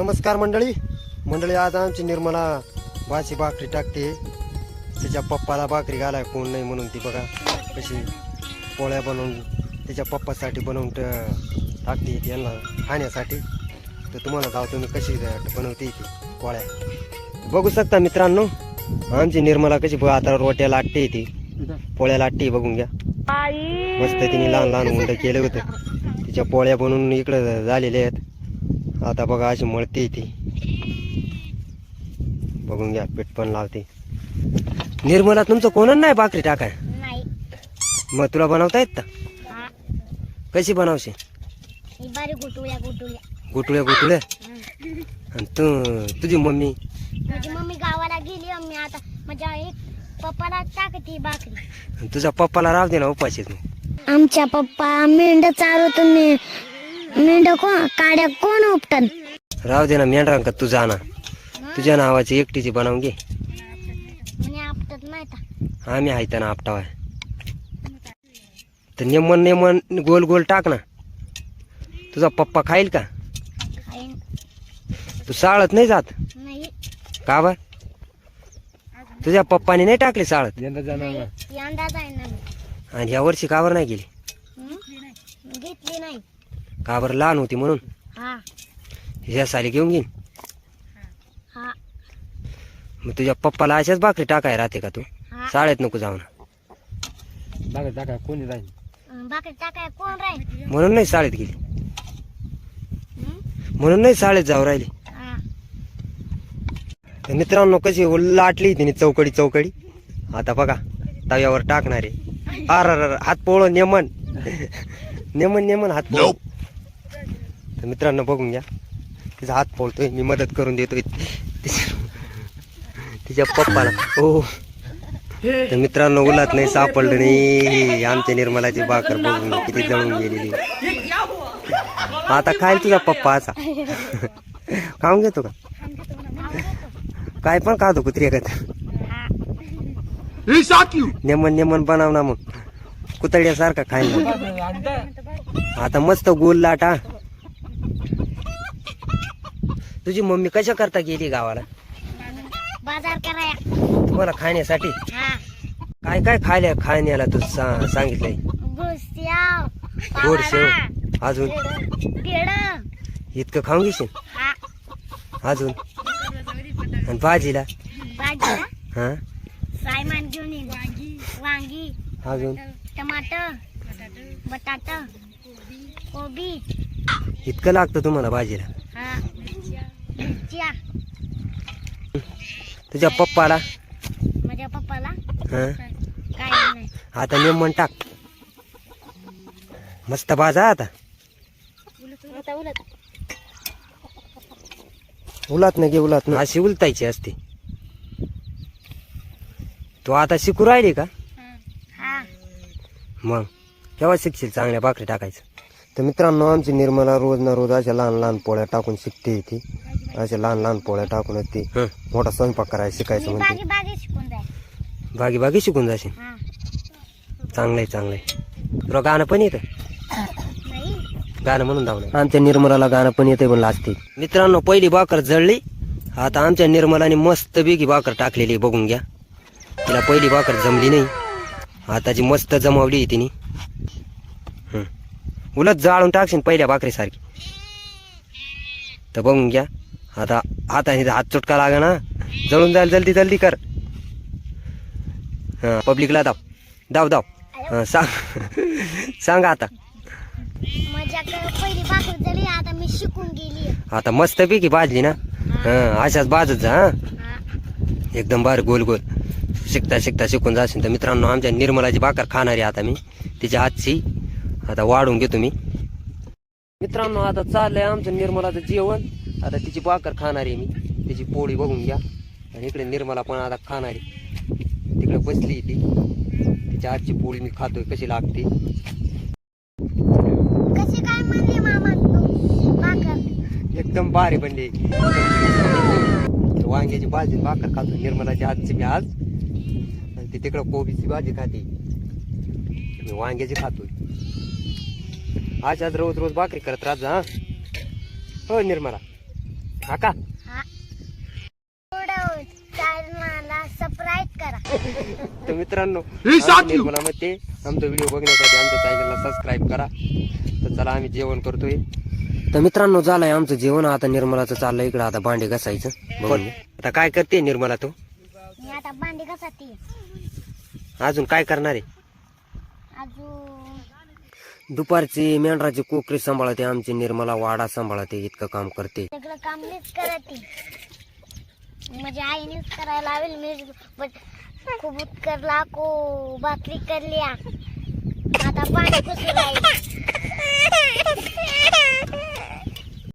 नमस्कार मंडळी. मंडळी आज आमची निर्मला भाजी भाकरी टाकते. तिच्या पप्पाला भाकरी घालाय कोण नाही म्हणून ती बघा कशी पोळ्या बनवून तिच्या पप्पासाठी बनवून टाकते ती यांना खाण्यासाठी. तर तुम्हाला जाऊ तुम्ही कशी बनवते ती पोळ्या. बघू शकता मित्रांनो आमची निर्मला कशी बघा आता रोट्या लाटते ती. पोळ्या लाटते बघून घ्या. मस्त तिने लहान लहान उंड केले होते. तिच्या पोळ्या बनवून इकडं झालेल्या आहेत. आता बघा अशी मळते ती. बघून घ्या पीठ पण लावते. निर्मला तुमचं कोणच नाही भाकरी टाकाय? नाही. मग तुला बनवता येत का? कशी बनवशी गुटुळ्या गुटुळ्या आणि तू तुझी मम्मी? माझी मम्मी गावाला गेली मी आता माझ्या एक पप्पाला टाकते भाकरी. आणि तुझ्या पप्पाला राव दे ना उपाशीच आमच्या पप्पा मेंढ चालवतो मी. मेंढ कोण काड्या कोण उपटन? राव दे ना मेंढरांका तू जाना. तुझ्या नावाची एकटीची बनवून घे. म्हणे आपटत नाही का आम्ही आहे ना आपटावाय. तर नेमन नेमन गोल गोल टाक ना. तुझा पप्पा खाईल का? खाईन. तू साळत नाही जात? नाही. का बर? तुझ्या पप्पाने नाही टाकले साळत? नाही यंदा जाईन ना मी. आणि ह्या वर्षी कावर नाही गेली? हं? घेतली नाही. का बरं लहान होती म्हणून. हा. ह्या साली घेऊन घेईन हा. मग तुझ्या पप्पाला अशाच भाकरी टाकाय राहते का तू? हा. शाळेत नको जाऊ ना. अं, भाकरी टाकाय कोण राहील म्हणून नाही शाळेत गेली. हं? म्हणून नाही शाळेत जाऊ राहिली. हा. तर मित्रांनो कशी लाटली तिने चौकडी चौकडी. आता बघा तव्यावर टाकणारे. अर अर हात पोळ नेमन नेमन नेमन हात पोळ. तर मित्रांनो बघून घ्या. तिचा हात पोळतोय मी मदत करून देतोय. तिच्या पप्पाला. हो तर मित्रांनो उलात नाही सापडलं नाही. आमच्या निर्मलाची भाकर बघून किती जळून गेलेली. आता खायला तुझा पप्पा असा. खाऊन घेतो का? काय पण खातो कुत्री हा नेमन नेमन बनव ना मग. कुतड्यासारखा खायला आता मस्त गोल लाटा तुझी मम्मी कशा करता गेली गावाला? बाजार कराया तुम्हाला खाण्यासाठी? हा. काय काय खायला खाण्याला तू सा- सांगितलंय? गोड शेव अजून? इतकं खाऊन घेशील? हा. अजून? आणि भाजीला? भाजी हा? सायमान घेऊन येईन वांगी. वांगी अजून? टमाटर बटाट. कोबी. इतकं लागतं तुम्हाला भाजीला? हा. तुझ्या पप्पाला? माझ्या पप्पाला? काय नाही. आता नेमन टाक. मस्त भाजा आता. उलात नाही गे उलात नाही. अशी उलतायची असते. तू आता शिकू राहिली का? हा. मग केव्हा शिकशील चांगल्या भाकरी टाकायचं? तर मित्रांनो आमची निर्मला रोज ना रोज अशा लहान लहान पोळ्या टाकून शिकते ती. अशा लहान लहान पोळ्या टाकूनच ती. मोठा स्वयंपाक करायला शिकायचं मी म्हणते. बागी बागी शिकून शिकून जाशील हा. चांगलंय चांगलंय. तुला गाणं पण येतं? नाही. गाणं म्हणून धावलं आमच्या निर्मलाला गाणं पण येते पण लाजते मित्रांनो पहिली भाकर जळली. आता आमच्या निर्मलाने मस्त बेगी भाकर टाकलेली आहे, बघून घ्या. तिला पहिली भाकर जमली नाही. आताची मस्त जमावली आहे तिने. हं. उलट जाळून टाकशील पहिल्या भाकरीसारखी. तर बघून घ्या. आता हाताने हात चुटका लागा ना जळून जाईल जल्दी जल्दी कर. हां पब्लिकला दाव दाव दाव हं, सांग. सांगा आता. माझ्याकडे पहिली भाकर झाली आता मी शिकून गेली. आता मस्त पैकी भाजली ना? हं अशाच भाजत जा हं. हा एकदम बार गोल गोल. शिकता शिकता शिकून जाशील तर मित्रांनो आमच्या निर्मलाची भाकर खाणारी आता मी. तिच्या हातची आता वाढून घेतो मी. मित्रांनो आता चाललंय आमचं निर्मलाचं जेवण. आता तिची भाकर खाणारी मी. तिची पोळी बघून घ्या. आणि इकडे निर्मला पण आता खाणारी तिकडे बसली ती. तिच्या हातची पोळी मी खातोय. कशी लागते? एकदम भारी बनली. वांग्याची भाजी भाकर खातो निर्मलाची हातची मी आज. आणि ती तिकडं कोबीची भाजी खाते. मी वांग्याची खातोय. अशाच रोज रोज भाकरी करत राहत हं? हो निर्मला. हा का? हा सबस्क्राईब करा तर मित्रांनो आमच्या निर्मलामध्ये आमचा व्हिडिओ बघण्यासाठी आमच्या चॅनलला सबस्क्राईब करा. तर चला आम्ही जेवण करतोय. तर मित्रांनो झालंय आमचं जेवण. आता निर्मलाचं चाललंय इकडं आता भांडे घासायचं. बघून. आता काय करते निर्मला तू? मी आता भांडी कसा ती अजून काय करणार आहे? अजून दुपारची मेंढराची कोकरी सांभाळते आमची निर्मला वाडा सांभाळते इतकं काम करते. सगळं काम मीच करते. म्हणजे आईनेच करायला लावेल मी पण खूप करला को भाकरी करल्या. आता पाणी कसं राहील.